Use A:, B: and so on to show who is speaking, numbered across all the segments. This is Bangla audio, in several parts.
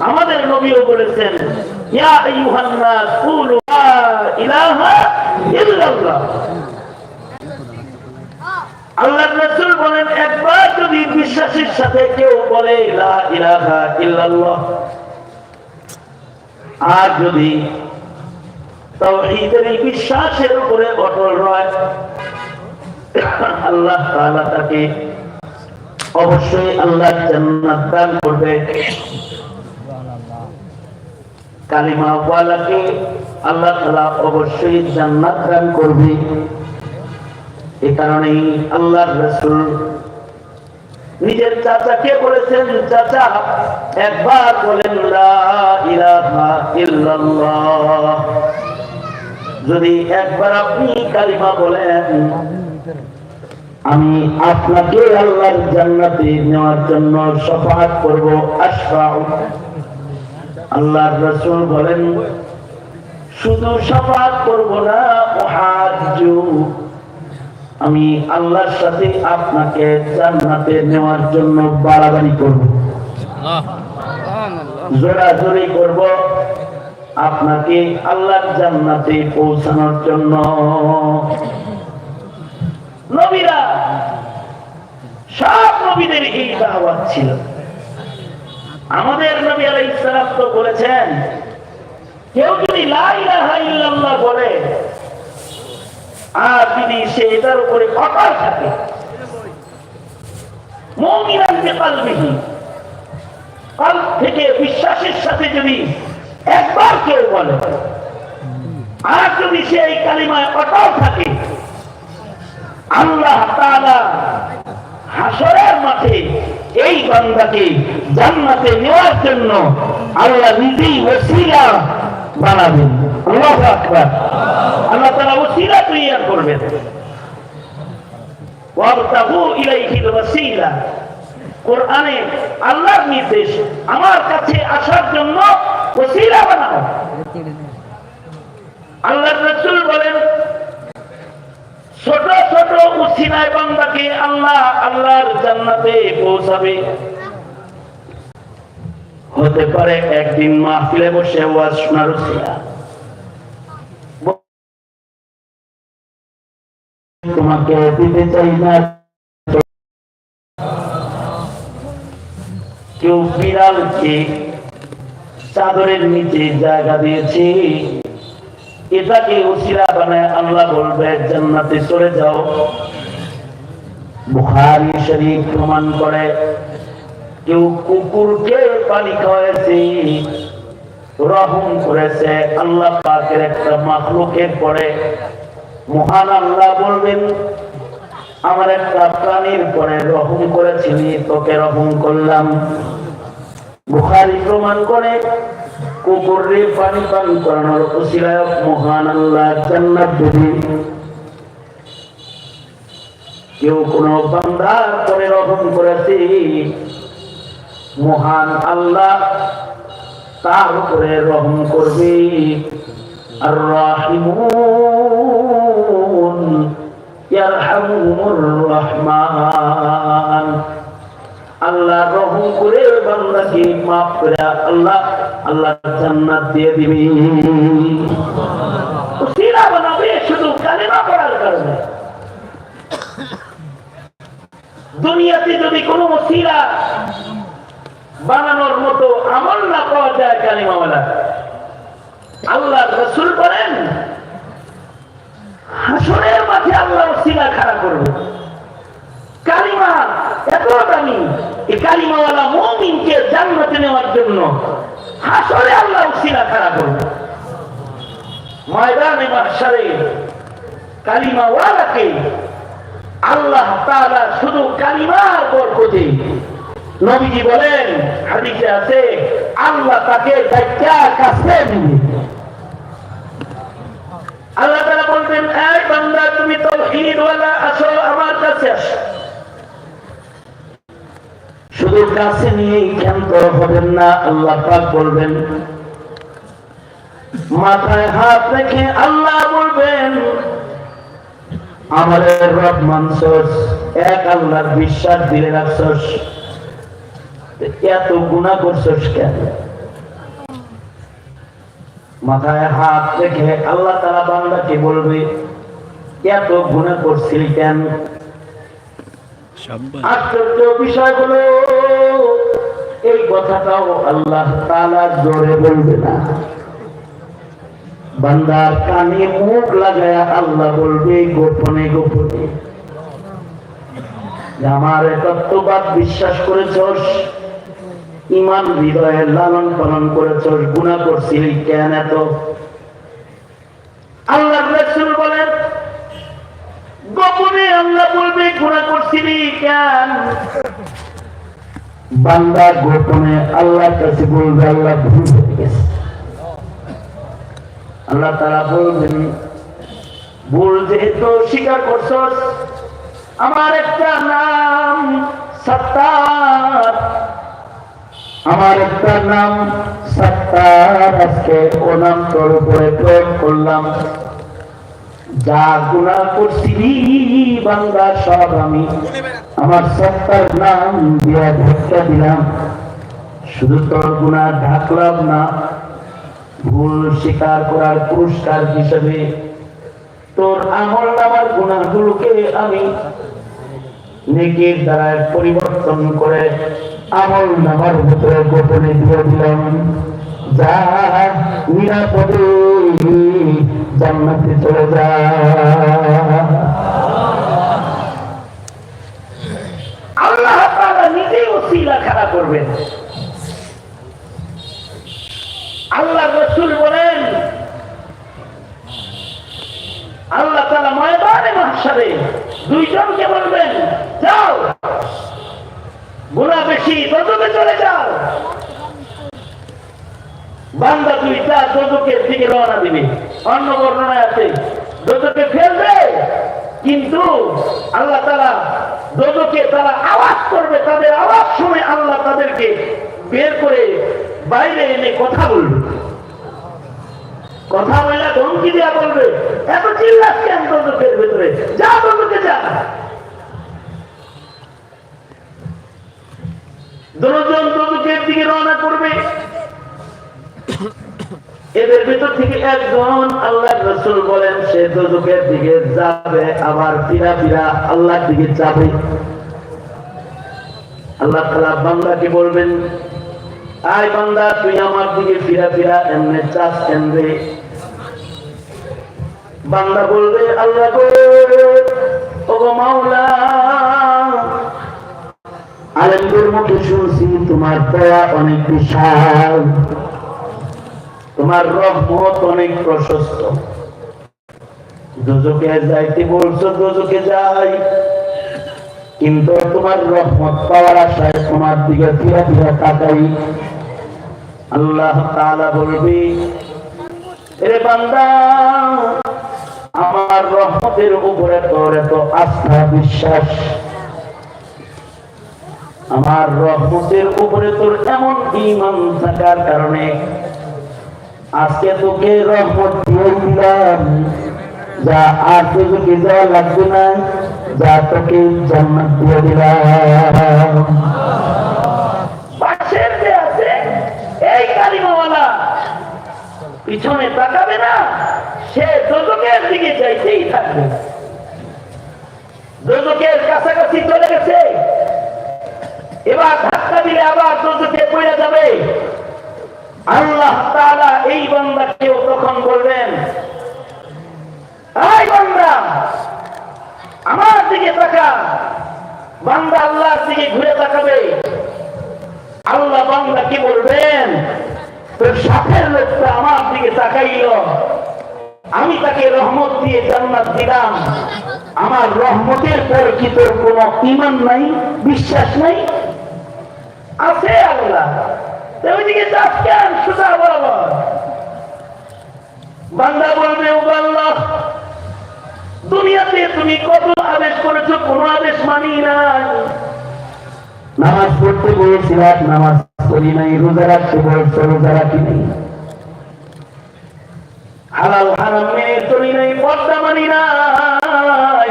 A: আমাদের নবীও বলেছেন আল্লাহ বলেন, একবার যদি বিশ্বাসের সাথে কেউ বলে আর যদি বিশ্বাসের উপরে অটল রয়, আল্লাহ তাকে অবশ্যই আল্লাহ জান্নাত দান করবে। কালিমা ওয়ালাকে আল্লাহ তাআলা অবশ্যই জান্নাত দান করবে। এ নিজের চাচাকে বলেছেন, চাচা, একবার বলেন যদি একবার আপনি কালিমা বলেন, আমি আপনাকে আল্লাহর জান্নাতে নেওয়ার জন্য শফাআত করব, আশফাউ। আল্লাহর রাসূল বলেন শুধু শফাআত করব না মুহাজ্জু। আমি আল্লাহর সাথে আপনাকে জান্নাতে নেওয়ার জন্য বাড়াবাড়ি করব। জোরাজোরি করব আপনাকে আল্লাহর জান্নাতে পৌঁছানোর জন্য। নবীরা সব নবীদের এই দাওয়াত ছিল। আমাদের নবী আলাইহিস সালাম তো বলেছেন, কেউ যদি লা বলে, আর যদি সে এটার উপরে অটল থাকে থেকে বিশ্বাসের সাথে যদি একবার কেউ বলে, আর যদি সে এই কালিমায় অটল থাকে, আল্লাহ হাসরের মাঠে এই বান্দাকে জান্নাতে নেওয়ার জন্য আল্লাহ নিজেই ওসিলা বানাবেন। আল্লাহু আকবার। আল্লাহ তাআলা ওসিলা তৈরি করবেন। কোরআনে আল্লাহর নির্দেশ, আমার কাছে আসার জন্য ওসিলা বানাও। আল্লাহর রাসূল বলেন ছোট বান্দাকে আল্লাহ, আল্লাহর জান্নাতে পৌঁছাবে। হতে পারে একদিন মাহফিলে বসে ওয়াজ শোনার উসিলা তোমাকে দিতে চাই না। কেউ বিড়ালকে চাদরের নিচে জায়গা দিয়েছে। এটাকে উসিলা বানায় আল্লাহ বলবে, জান্নাতে চলে যাও। বুখারী শরীফ প্রমাণ করে, কেউ কুকুরকে পানি খাওয়াইছে রহম করেছে, আল্লাহ পাকের একটা মাখলুকের পরে, মহান আল্লাহ বলবেন, আমার একটা প্রাণীর পরে রহম করেছিলি তোকে রহম করলাম। বুখারি প্রমাণ করে কুকুরে পানি পান করানোর উসিলায় মহান আল্লাহ জান্নাত কেউ কোন বান্দার পরে রহম করেছে। মহান আল্লাহ তার উপরে রহম করবে। আর রাহিমুন ইয়ারহামুর রহমান। আল্লাহ রহম করে বান্দাকে মাফ করে আল্লাহ আল্লাহ জান্নাত দিয়ে দিবে। উসিলা বানাবে শুধু কালেমা পড়ার কারণে। দুনিয়াতে যদি কোনো উসিলা বানানোর মতো আমল না পাওয়া যায় কালিমাওয়ালা আল্লাহ রসুল বলেন হাসনের মাঠে আল্লাহ উসিলা খাড়া করবে। কালিমা এত দামি, এই কালিমাওয়ালা মুমিনকে জান্নাতে নেওয়ার জন্য হাসরে আল্লাহ উসিলা খাড়া করবে। ময়দানে মাহশারে কালিমাওয়ালাকে আল্লাহ তাআলা শুধু কালিমার বরকতে নবীজি বলেন, হাদিসে আছে, আল্লাহ তাকে দেখা কাছে দিবে আল্লাহ তাআলা বলবেন এই বান্দা, তুমি তাওহীদ ওয়ালা আসো আমার কাছে আসো। শুধু কাছে নিয়েই ক্ষান্ত হবেন না, আল্লাহ পাক বলবেন, মাথায় হাত রেখে আল্লাহ বলবেন আমাদের রব মানছস এক আল্লাহর বিশ্বাস দিলে রাখছস। এত গুণা করছস কেন? মাথায় হাত রেখে আল্লাহ তারা বান্দাকে বলবে এত গুণা করছিলি কেন? আশ্চর্য বিষয় হলো এই কথাটাও আল্লাহ তালা জোরে বলবে না। বান্দার কানে মুখ লাগায় আল্লাহ বলবে, গোপনে গোপনে। আমার তত্ত্ববাদ বিশ্বাস করেছস, ইমান হৃদয়ে লালন পালন করেছস গুণা করছিলি কেন এত। আল্লাহ রসুল বলেন, গোপনে আল্লাহ বলবে গুণা করছিলি কেন বান্দা গোপনে আল্লাহর কাছে বলবে, আল্লাহ ভুল হয়ে গেছে। আল্লাহ তারা বলবেন ভুল যেহেতু স্বীকার করছস, আমার একটা নাম সত্তার। আমার একটা নাম সত্তার আজকে ও নাম তোর উপরে প্রয়োগ করলাম। যা গুণা করছিলি বাংলা সব আমি। আমার সত্তার নাম দিয়া ধাক্কা দিলাম। শুধু তোর গুণা ঢাকলাম না ভুল স্বীকার করার পুরস্কার হিসেবে তোর আমল নামার গুণাগুলোকে আমি নেকির দ্বারা পরিবর্তন করে আমল নামার ভিতরে গোপনে দিয়ে দিলাম। যা নিরাপদে জান্নাতে চলে যা। আল্লাহ তাআলা নিজেই ওসিলা খাড়া করবেন। আল্লাহ রসুল বলেন, আল্লাহ তালা ময়দানে মাসারে দুইজনকে বলবেন, যাও গুণা বেশি দোজকে চলে যাও। বান্দা তুই যা দোজকের দিকে রওনা দিবি। অন্য বর্ণনায় আছে দোজকে ফেলবে, কিন্তু আল্লাহ তারা দোজকে তারা আওয়াজ করবে, তাদের আওয়াজ শুনে আল্লাহ তাদেরকে বের করে বাইরে এনে কথা বলবে। কথা বললে ধমকি দেওয়া বলবে। এত চিল্লাস কেন ভেতরে? যা দোজকে যা। দুজন দিকে রওনা করবে। এদের ভিতর থেকে একজন আল্লাহ রসুল বলেন, সে দোজকের দিকে যাবে, আবার ফিরা ফিরা আল্লাহর দিকে যাবে। আল্লাহ তালা বান্দাকে বলবেন আয় বান্দা, তুই আমার দিকে ফিরা ফিরা, এমনি চাষ এমনি বান্দা বলবে, আল্লাহ গো মাওলা, আলেমদের মুখে শুনছি, তোমার দয়া অনেক বিশাল। তোমার রহমত অনেক প্রশস্ত। দুজকে যাইতে বলছো, দুজকে যাই। কিন্তু তোমার রহমত পাওয়ার আশায় তোমার দিকে ফিরা ফিরা তাকাই। আল্লাহ তাআলা বলবি, এরে বান্দা, আমার রহমতের উপরে তোর এত আস্থা, বিশ্বাস। আমার রহমতের উপরে তোর এমন ইমান থাকার কারণে আজকে তোকে রহমত দিয়ে দিলাম। যা আর তোকে যাওয়া লাগবে না, যা তোকে জান্নাত দিয়ে দিলাম পাশের যে আছে এই কালিমাওয়ালা পিছনে তাকাবে না, সে দোজকের দিকে যাইতেই থাকবে। দোজকের কাছাকাছি চলে গেছে। এবার ধাক্কা দিলে আবার দোজকে পড়ে যাবে। আল্লাহ তাআলা এই বান্দাকেও তখন বলবেন এই বান্দা, আমার দিকে তাকা। বান্দা আল্লাহর দিকে ঘুরে তাকাবে। আল্লাহ বান্দা কি বলবেন? সাথের লোকটা আমার দিকে তাকাইল। আমি তাকে রহমত দিয়ে জান্নাত দিলাম। আমার রহমতের পর কি তোর কোন ইমান নাই, বিশ্বাস নাই? আছে ওইদিকে আল্লাহ, দুনিয়াতে তুমি কত আদেশ করেছ, কোন আদেশ মানি নাই। নামাজ পড়তে বলেছিলাম নামাজ পড়ি নাই, রোজা রাখতে বলছো রোজা রাখি নাই। হালাল হারাম মেনে চলি নাই, পর্দা মানি নাই।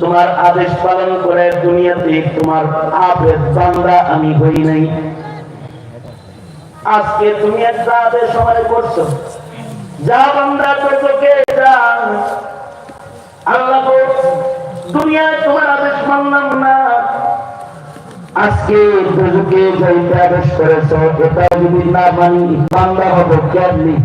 A: তোমার আদেশ পালন করে দুনিয়াতে তোমার আবেদ বান্দা আমি হই নাই। আজকে তুমি একটা আদেশ সময় করছ। যা বান্দা কে যা, আল্লাহ গো, দুনিয়ায় তোমার আদেশ মানলাম না। আজকে দুজকে যাইতে আদেশ করেছ এটা যদি না মানি বান্দা হব কেমনি?